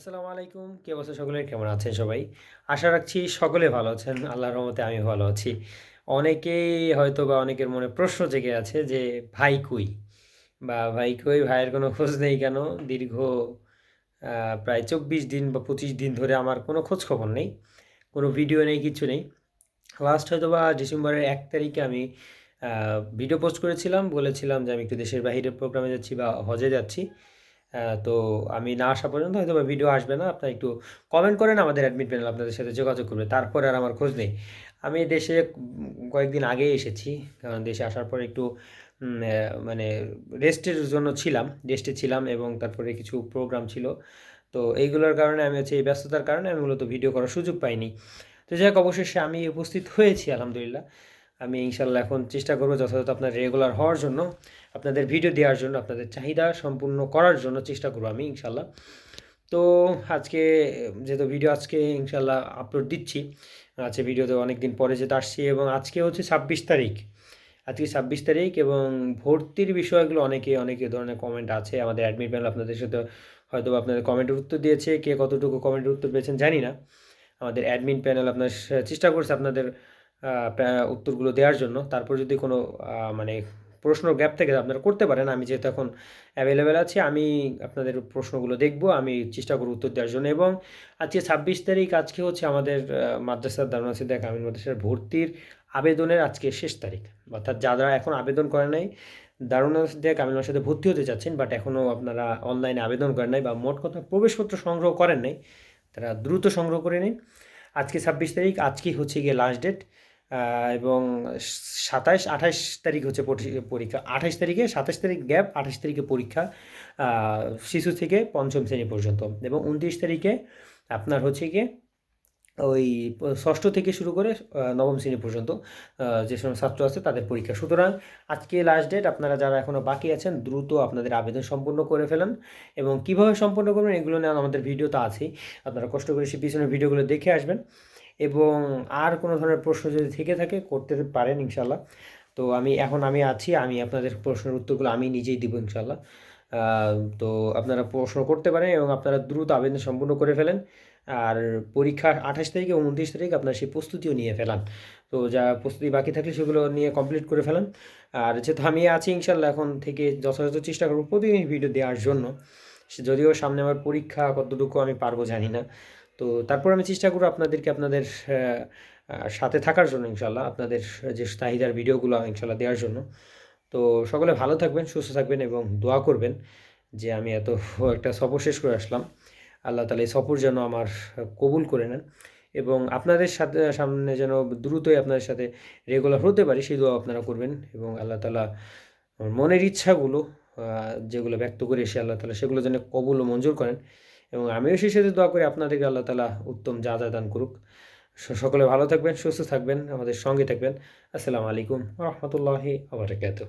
আসসালামু আলাইকুম। কে বছর সকলে কেমন আছেন সবাই? আশা রাখছি সকলে ভালো আছেন। আল্লাহর রহমতে আমি ভালো আছি। অনেকেই হয়তো বা অনেকের মনে প্রশ্ন জেগে আছে যে, ভাই কই? বা, ভাই কই? ভাইয়ের কোনো খোঁজ নেই কেন? দীর্ঘ প্রায় চব্বিশ দিন বা পঁচিশ দিন ধরে আমার কোনো খোঁজ খবর নেই, কোনো ভিডিও নেই, কিছু নেই। লাস্ট হয়তো বা ডিসেম্বরের এক তারিখে আমি ভিডিও পোস্ট করেছিলাম। বলেছিলাম যে, আমি একটু দেশের বাইরের প্রোগ্রামে যাচ্ছি বা হজে যাচ্ছি। তো আমি না আসা পর্যন্ত হয়তো ভিডিও আসবে না। আপনারা একটু কমেন্ট করেন, আমাদের অ্যাডমিট প্যানেল আপনাদের সাথে যোগাযোগ করবে। তারপরে আর আমার খোঁজ নেই। আমি দেশে কয়েকদিন আগেই এসেছি, কারণ দেশে আসার পর একটু মানে রেস্টের জন্য ছিলাম রেস্টে ছিলাম এবং তারপরে কিছু প্রোগ্রাম ছিল। তো এইগুলোর কারণে আমি হচ্ছে এই ব্যস্ততার কারণে আমি মূলত ভিডিও করার সুযোগ পাইনি। তো যাই হোক, অবশেষে আমি উপস্থিত হয়েছি, আলহামদুলিল্লাহ। আমি ইনশাল্লাহ এখন চেষ্টা করব যথাযথ আপনার রেগুলার হওয়ার জন্য। আপনাদের ভিডিও দেওয়ার জন্য, আপনাদের চাহিদা সম্পূর্ণ করার জন্য চেষ্টা করব আমি ইনশাল্লাহ তো আজকে যেহেতু ভিডিও আজকে ইনশাল্লাহ আপলোড দিচ্ছি, আজকে ভিডিওতে অনেক দিন পরে যেতে আসছি এবং আজকে হচ্ছে ছাব্বিশ তারিখ। আজকে ছাব্বিশ তারিখ এবং ভর্তির বিষয়গুলো অনেকে অনেকে ধরনের কমেন্ট আছে। আমাদের অ্যাডমিট প্যানেল আপনাদের সাথে হয়তো আপনাদের কমেন্টের উত্তর দিয়েছে, কে কতটুকু কমেন্টের উত্তর পেয়েছেন জানি না। আমাদের অ্যাডমিন প্যানেল আপনার চেষ্টা করছে আপনাদের উত্তরগুলো দেওয়ার জন্য। তারপর যদি কোনো মানে প্রশ্ন গ্যাপ থেকে আপনারা করতে পারেন, আমি যেহেতু এখন অ্যাভেলেবেল আছি, আমি আপনাদের প্রশ্নগুলো দেখব, আমি চেষ্টা করব উত্তর দেওয়ার জন্য। এবং আজকে ছাব্বিশ তারিখ, আজকে হচ্ছে আমাদের মাদ্রাসার দারুণ সিদ্দা কামিল মাদ্রাসার ভর্তির আবেদনের আজকে শেষ তারিখ। অর্থাৎ যারা এখন আবেদন করে নাই, দারুণ সিদ্দা কামিল মাদ্রাসাতে ভর্তি হতে চাচ্ছেন বাট এখনও আপনারা অনলাইনে আবেদন করেন নাই বা মোট কথা প্রবেশপত্র সংগ্রহ করেন নাই, তারা দ্রুত সংগ্রহ করে নিন। আজকে ছাব্বিশ তারিখ, আজকেই হচ্ছে গিয়ে লাস্ট ডেট এবং সাতাশ আঠাশ তারিখ হচ্ছে পরীক্ষা আঠাশ তারিখে সাতাশ তারিখ গ্যাপ আঠাশ তারিখে পরীক্ষা শিশু থেকে পঞ্চম শ্রেণি পর্যন্ত। এবং উনত্রিশ তারিখে আপনার হচ্ছে গিয়ে ওই ষষ্ঠ থেকে শুরু করে নবম শ্রেণি পর্যন্ত যে সমস্ত ছাত্র আছে তাদের পরীক্ষা। সুতরাং আজকে লাস্ট ডেট আপনারা যারা এখনও বাকি আছেন, দ্রুত আপনাদের আবেদন সম্পূর্ণ করে ফেলেন। এবং কীভাবে সম্পূর্ণ করবেন, এগুলো নিয়ে আমাদের ভিডিও তো আছেই। আপনারা কষ্ট করে সে পিছনের ভিডিওগুলো দেখে আসবেন। এবং আর কোনো ধরনের প্রশ্ন যদি থেকে থাকে, করতে পারেন ইনশাল্লাহ তো আমি, এখন আমি আছি, আমি আপনাদের প্রশ্নের উত্তরগুলো আমি নিজেই দিব ইনশাল্লাহ তো আপনারা প্রশ্ন করতে পারেন এবং আপনারা দ্রুত আবেদন সম্পূর্ণ করে ফেলেন। আর পরীক্ষার আঠাশ তারিখে উনত্রিশ তারিখ আপনার সেই প্রস্তুতিও নিয়ে ফেলান। তো যা প্রস্তুতি বাকি থাকলে সেগুলো নিয়ে কমপ্লিট করে ফেলান। আর যেহেতু আমি আছি ইনশাল্লাহ এখন থেকে যথাযথ চেষ্টা করব প্রতিদিন ভিডিও দেওয়ার জন্য। যদিও সামনে আমার পরীক্ষা কতটুকু আমি পারব জানি না। তো তারপর আমি চেষ্টা করব আপনাদেরকে আপনাদের সাথে থাকার জন্য ইনশাল্লাহ আপনাদের যে তাহিদার ভিডিওগুলো ইনশাল্লাহ দেওয়ার জন্য। তো সকলে ভালো থাকবেন, সুস্থ থাকবেন এবং দোয়া করবেন যে আমি এত একটা সফর শেষ করে আসলাম। আল্লাহ তালা এই সফর যেন আমার কবুল করে নেন এবং আপনাদের সাথে, সামনে যেন দ্রুতই আপনাদের সাথে রেগুলার হতে পারি, সেই দোয়া আপনারা করবেন এবং আল্লাহ তালা মনের ইচ্ছাগুলো যেগুলো ব্যক্ত করে এসে আল্লাহ তালা সেগুলো যেন কবুল ও মঞ্জুর করেন। এবং আমিও সাথে দোয়া করি আপনাদেরকে আল্লাহ তালা উত্তম যা যা দান করুক সকলে ভালো থাকবেন, সুস্থ থাকবেন, আমাদের সঙ্গে থাকবেন। আসসালামু আলাইকুম রহমতুল্লাহি আবরাকাতুহ